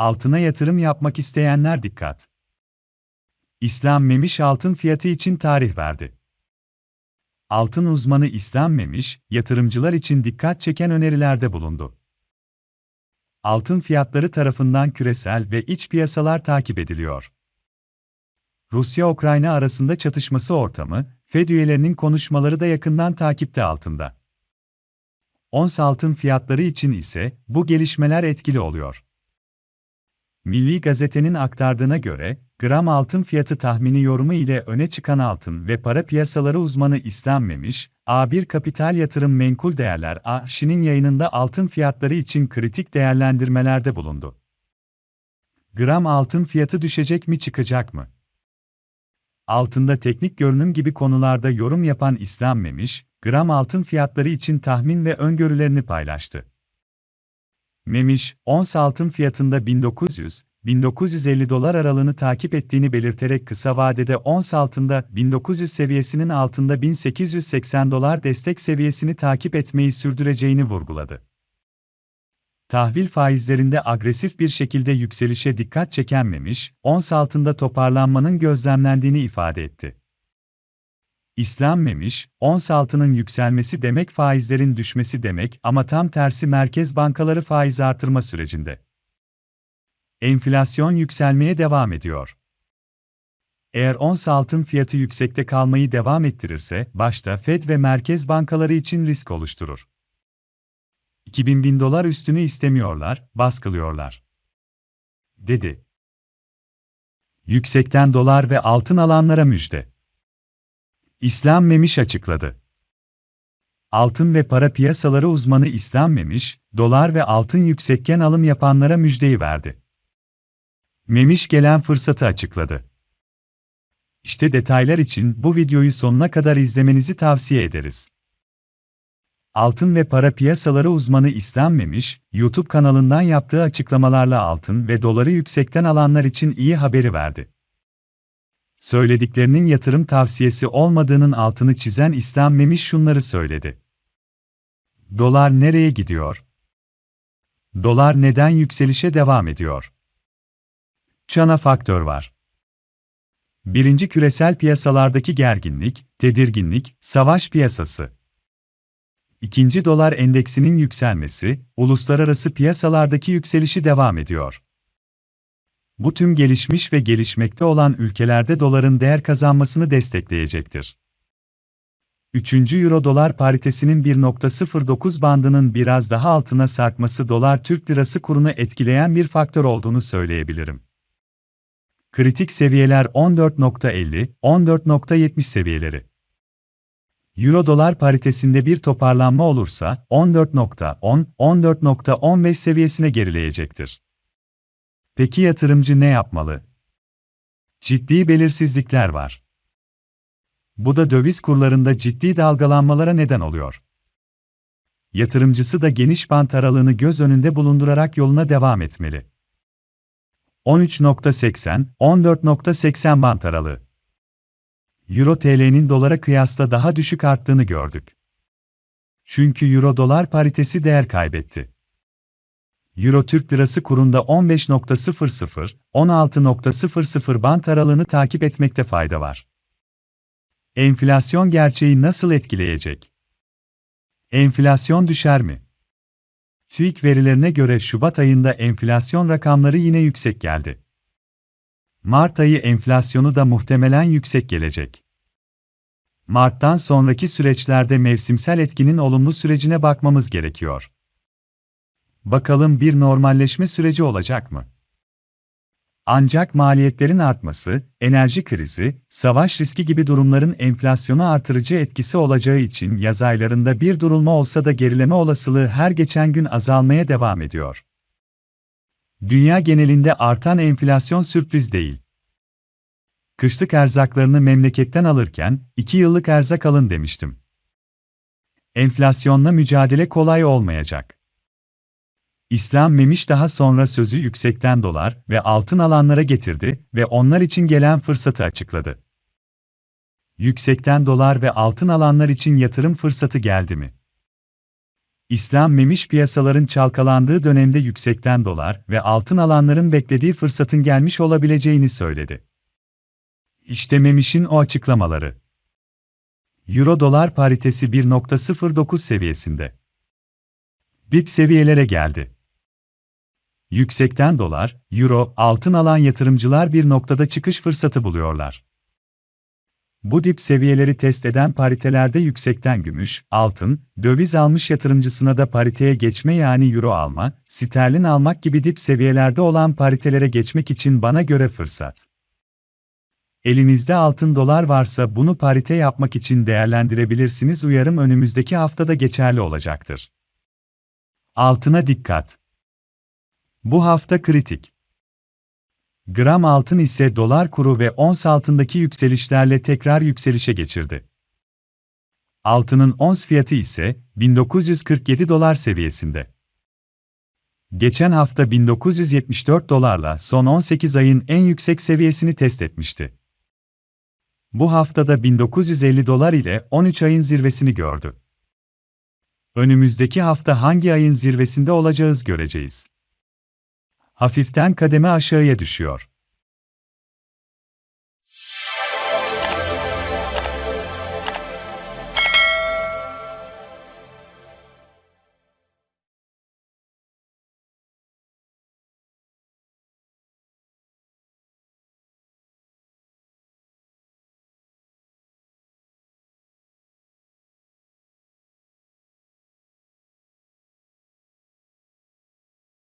Altına yatırım yapmak isteyenler dikkat. İslam Memiş altın fiyatı için tarih verdi. Altın uzmanı İslam Memiş, yatırımcılar için dikkat çeken önerilerde bulundu. Altın fiyatları tarafından küresel ve iç piyasalar takip ediliyor. Rusya-Ukrayna arasında çatışması ortamı, Fed üyelerinin konuşmaları da yakından takipte altında. Ons altın fiyatları için ise bu gelişmeler etkili oluyor. Milli Gazete'nin aktardığına göre, gram altın fiyatı tahmini yorumu ile öne çıkan altın ve para piyasaları uzmanı İslam Memiş, A1 Kapital Yatırım Menkul Değerler AŞ'nin yayınında altın fiyatları için kritik değerlendirmelerde bulundu. Gram altın fiyatı düşecek mi çıkacak mı? Altında teknik görünüm gibi konularda yorum yapan İslam Memiş, gram altın fiyatları için tahmin ve öngörülerini paylaştı. Memiş, ons altın fiyatında 1900-1950 dolar aralığını takip ettiğini belirterek kısa vadede ons altında 1900 seviyesinin altında 1880 dolar destek seviyesini takip etmeyi sürdüreceğini vurguladı. Tahvil faizlerinde agresif bir şekilde yükselişe dikkat çekenmemiş, ons altında toparlanmanın gözlemlendiğini ifade etti. İslam Memiş, ons altının yükselmesi demek faizlerin düşmesi demek ama tam tersi merkez bankaları faiz artırma sürecinde. Enflasyon yükselmeye devam ediyor. Eğer ons altın fiyatı yüksekte kalmayı devam ettirirse, başta Fed ve merkez bankaları için risk oluşturur. 2000 bin dolar üstünü istemiyorlar, baskılıyorlar. Dedi. Yüksekten dolar ve altın alanlara müjde. İslam Memiş açıkladı. Altın ve para piyasaları uzmanı İslam Memiş, dolar ve altın yüksekken alım yapanlara müjdeyi verdi. Memiş gelen fırsatı açıkladı. İşte detaylar için bu videoyu sonuna kadar izlemenizi tavsiye ederiz. Altın ve para piyasaları uzmanı İslam Memiş, YouTube kanalından yaptığı açıklamalarla altın ve doları yüksekten alanlar için iyi haberi verdi. Söylediklerinin yatırım tavsiyesi olmadığının altını çizen İslam Memiş şunları söyledi. Dolar nereye gidiyor? Dolar neden yükselişe devam ediyor? Çana faktör var. Birinci küresel piyasalardaki gerginlik, tedirginlik, savaş piyasası. İkinci dolar endeksinin yükselmesi, uluslararası piyasalardaki yükselişi devam ediyor. Bu tüm gelişmiş ve gelişmekte olan ülkelerde doların değer kazanmasını destekleyecektir. Üçüncü Euro dolar paritesinin 1.09 bandının biraz daha altına sarkması dolar Türk lirası kurunu etkileyen bir faktör olduğunu söyleyebilirim. Kritik seviyeler 14.50, 14.70 seviyeleri. Euro dolar paritesinde bir toparlanma olursa 14.10, 14.15 seviyesine gerileyecektir. Peki yatırımcı ne yapmalı? Ciddi belirsizlikler var. Bu da döviz kurlarında ciddi dalgalanmalara neden oluyor. Yatırımcısı da geniş bant aralığını göz önünde bulundurarak yoluna devam etmeli. 13.80, 14.80 bant aralığı. Euro TL'nin dolara kıyasla daha düşük arttığını gördük. Çünkü Euro dolar paritesi değer kaybetti. Euro Türk Lirası kurunda 15.00, 16.00 bant aralığını takip etmekte fayda var. Enflasyon gerçeği nasıl etkileyecek? Enflasyon düşer mi? TÜİK verilerine göre Şubat ayında enflasyon rakamları yine yüksek geldi. Mart ayı enflasyonu da muhtemelen yüksek gelecek. Mart'tan sonraki süreçlerde mevsimsel etkinin olumlu sürecine bakmamız gerekiyor. Bakalım bir normalleşme süreci olacak mı? Ancak maliyetlerin artması, enerji krizi, savaş riski gibi durumların enflasyonu artırıcı etkisi olacağı için yaz aylarında bir durulma olsa da gerileme olasılığı her geçen gün azalmaya devam ediyor. Dünya genelinde artan enflasyon sürpriz değil. Kışlık erzaklarını memleketten alırken, 2 yıllık erzak alın demiştim. Enflasyonla mücadele kolay olmayacak. İslam Memiş daha sonra sözü yüksekten dolar ve altın alanlara getirdi ve onlar için gelen fırsatı açıkladı. Yüksekten dolar ve altın alanlar için yatırım fırsatı geldi mi? İslam memiş piyasaların çalkalandığı dönemde yüksekten dolar ve altın alanların beklediği fırsatın gelmiş olabileceğini söyledi. İşte Memiş'in o açıklamaları. Euro-dolar paritesi 1.09 seviyesinde. BIP seviyelere geldi. Yüksekten dolar, euro, altın alan yatırımcılar bir noktada çıkış fırsatı buluyorlar. Bu dip seviyeleri test eden paritelerde yüksekten gümüş, altın, döviz almış yatırımcısına da pariteye geçme yani euro alma, sterlin almak gibi dip seviyelerde olan paritelere geçmek için bana göre fırsat. Elinizde altın dolar varsa bunu parite yapmak için değerlendirebilirsiniz uyarım önümüzdeki haftada geçerli olacaktır. Altına dikkat. Bu hafta kritik. Gram altın ise dolar kuru ve ons altındaki yükselişlerle tekrar yükselişe geçirdi. Altının ons fiyatı ise 1947 dolar seviyesinde. Geçen hafta 1974 dolarla son 18 ayın en yüksek seviyesini test etmişti. Bu haftada 1950 dolar ile 13 ayın zirvesini gördü. Önümüzdeki hafta hangi ayın zirvesinde olacağız göreceğiz. Hafiften kademe aşağıya düşüyor.